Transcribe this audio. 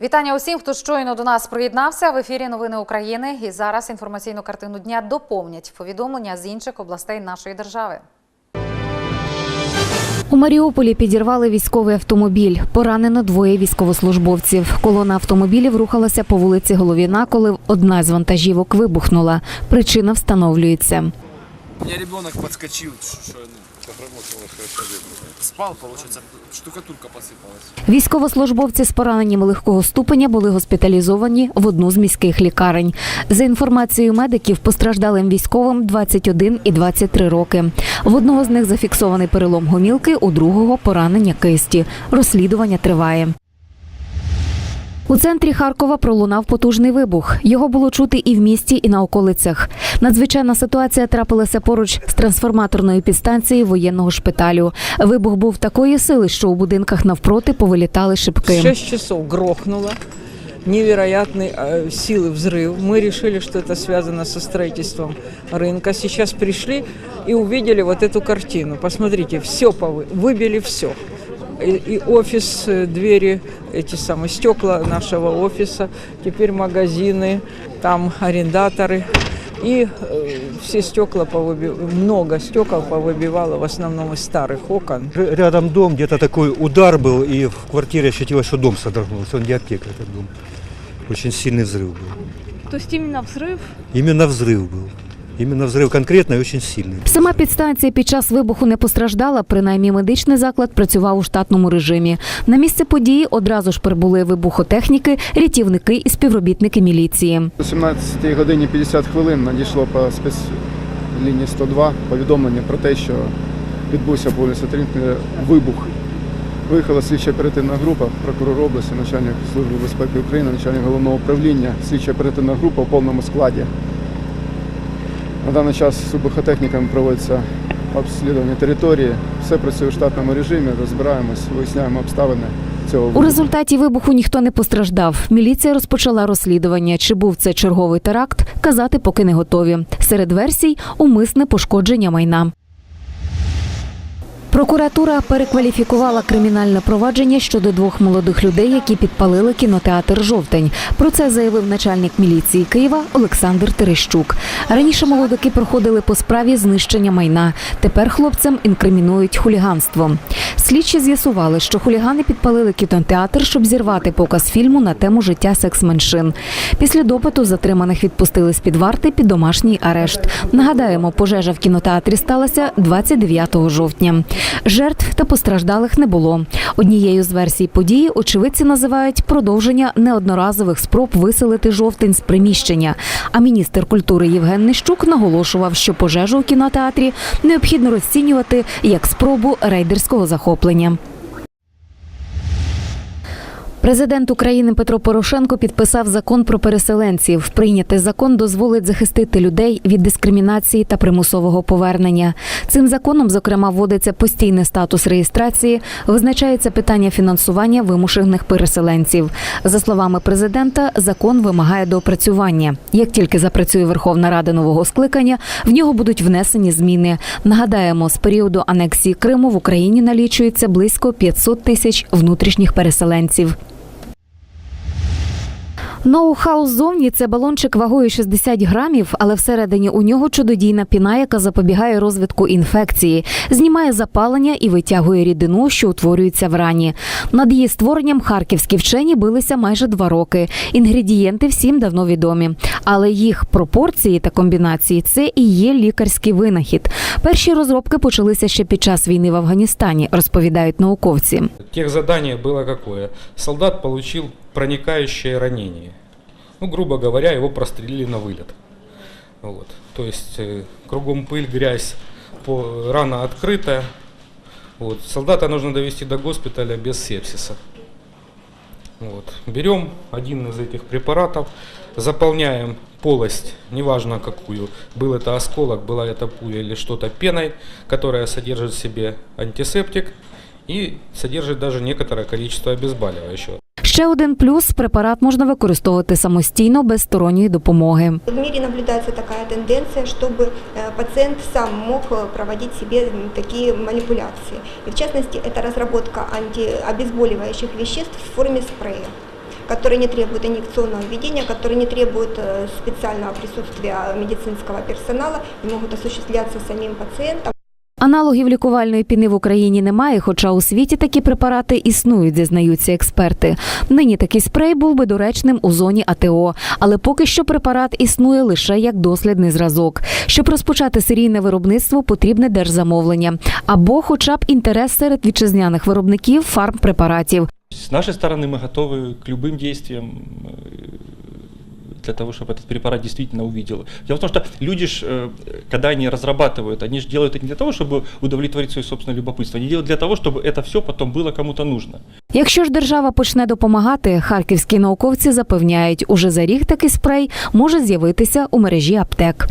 Вітання усім, хто щойно до нас приєднався. В ефірі Новини України. І зараз інформаційну картину дня доповнять повідомлення з інших областей нашої держави. У Маріуполі підірвали військовий автомобіль. Поранено двоє військовослужбовців. Колона автомобілів рухалася по вулиці Головіна, коли одна з вантажівок вибухнула. Причина встановлюється. У ребенок подскочил, что, что, ну, спал, штукатурка посипалась. Військовослужбовці з пораненнями легкого ступеня були госпіталізовані в одну з міських лікарень. За інформацією медиків, постраждалим військовим 21 і 23 роки. В одного з них зафіксований перелом гомілки, у другого поранення кисті. Розслідування триває. У центрі Харкова пролунав потужний вибух. Його було чути і в місті, і на околицях. Надзвичайна ситуація трапилася поруч з трансформаторною підстанцією воєнного шпиталю. Вибух був такої сили, що у будинках навпроти повилітали шибки. Шесть часов грохнуло. Невероятной э, силы взрыв. Мы решили, что это связано со строительством рынка. Сейчас пришли и увидели вот эту картину. Посмотрите, все повы... выбили все. И, и офис, э, двери, эти самые стекла нашего офиса, теперь магазины, там арендаторы. И э, все стекла повыби... много стекол повыбивало, в основном из старых окон. Рядом дом, где-то такой удар был, и в квартире ощутилось, что дом содрогнулся. Он не аптека, этот дом. Очень сильный взрыв был. То есть именно взрыв Именно взрыв был. Именно взрыв конкретно и очень сильный. Сама підстанція під час вибуху не постраждала. Принаймні, медичний заклад працював у штатному режимі. На місце події одразу ж прибули вибухотехніки, рятівники і співробітники міліції. О 17 годині 50 хвилин надійшло по спецлінії 102 повідомлення про те, що відбувся по вулиці Трінкеля вибух. Виїхала слідча оперативна група, прокурор області, начальник Служби безпеки України, начальник головного управління, слідча оперативна група в повному складі. На даний час з вибухотехніками проводиться обслідування території. Все працює в штатному режимі, розбираємось, виясняємо обставини цього У результаті вибуху ніхто не постраждав. Міліція розпочала розслідування. Чи був це черговий теракт, казати поки не готові. Серед версій умисне пошкодження майна. Прокуратура перекваліфікувала кримінальне провадження щодо двох молодих людей, які підпалили кінотеатр Жовтень. Про це заявив начальник міліції Києва Олександр Терещук. Раніше молодики проходили по справі знищення майна. Тепер хлопцям інкримінують хуліганство. Слідчі з'ясували, що хулігани підпалили кінотеатр, щоб зірвати показ фільму на тему життя секс-меншин. Після допиту затриманих відпустили з під варти під домашній арешт. Нагадаємо, пожежа в кінотеатрі сталася 29 жовтня. Жертв та постраждалих не було. Однією з версій події очевидці називають продовження неодноразових спроб виселити жовтень з приміщення. А міністр культури Євген Нищук наголошував, що пожежу у кінотеатрі необхідно розцінювати як спробу рейдерського захоплення. Президент України Петро Порошенко підписав закон про переселенців. Прийнятий закон дозволить захистити людей від дискримінації та примусового повернення. Цим законом, зокрема, вводиться постійний статус реєстрації, визначається питання фінансування вимушених переселенців. За словами президента, закон вимагає доопрацювання. Як тільки запрацює Верховна Рада нового скликання, в нього будуть внесені зміни. Нагадаємо, з періоду анексії Криму в Україні налічується близько 500 тисяч внутрішніх переселенців. Ноу-хау ззовні це балончик вагою 60 грамів, але всередині у нього чудодійна піна, яка запобігає розвитку інфекції, знімає запалення і витягує рідину, що утворюється в рані. Над її створенням харківські вчені билися майже два роки. Інгредієнти всім давно відомі, але їх пропорції та комбінації це і є лікарський винахід. Перші розробки почалися ще під час війни в Афганістані, розповідають науковці. Тих Техзадание было какое? Солдат получил проникающее ранение. Ну, грубо говоря, его прострелили на вылет. Вот. То есть э, кругом пыль, грязь, по, рана открытая. Вот. Солдата нужно довести до госпиталя без сепсиса. Вот. Берем один из этих препаратов, заполняем полость, неважно какую, был это осколок, была это пуля или что-то пеной, которая содержит в себе антисептик и содержит даже некоторое количество обезболивающего. Ще один плюс препарат можна використовувати самостійно без сторонньої допомоги. В мире наблюдается такая тенденция, чтобы э, пациент сам мог э, проводить себе м, такие манипуляции. И в частности, это разработка антиобезболивающих веществ в форме спрея. которые не требуют инъекционного введения, которые не требуют э, специального присутствия медицинского персонала и могут осуществляться самим пациентом. Аналогів лікувальної піни в Україні немає, хоча у світі такі препарати існують, зізнаються експерти. Нині такий спрей був би доречним у зоні АТО, але поки що препарат існує лише як дослідний зразок. Щоб розпочати серійне виробництво, потрібне держзамовлення або, хоча б інтерес серед вітчизняних виробників фармпрепаратів. С нашей стороны мы готовы к любым действиям э, для того, чтобы этот препарат действительно увидел. Дело в том, что люди, ж, э, когда они разрабатывают, они же делают это не для того, чтобы удовлетворить свое собственное любопытство, они делают для того, чтобы это все потом было кому-то нужно. Якщо ж держава почне допомагати, харківські науковці запевняють, уже за рік такий спрей може з'явитися у мережі аптек.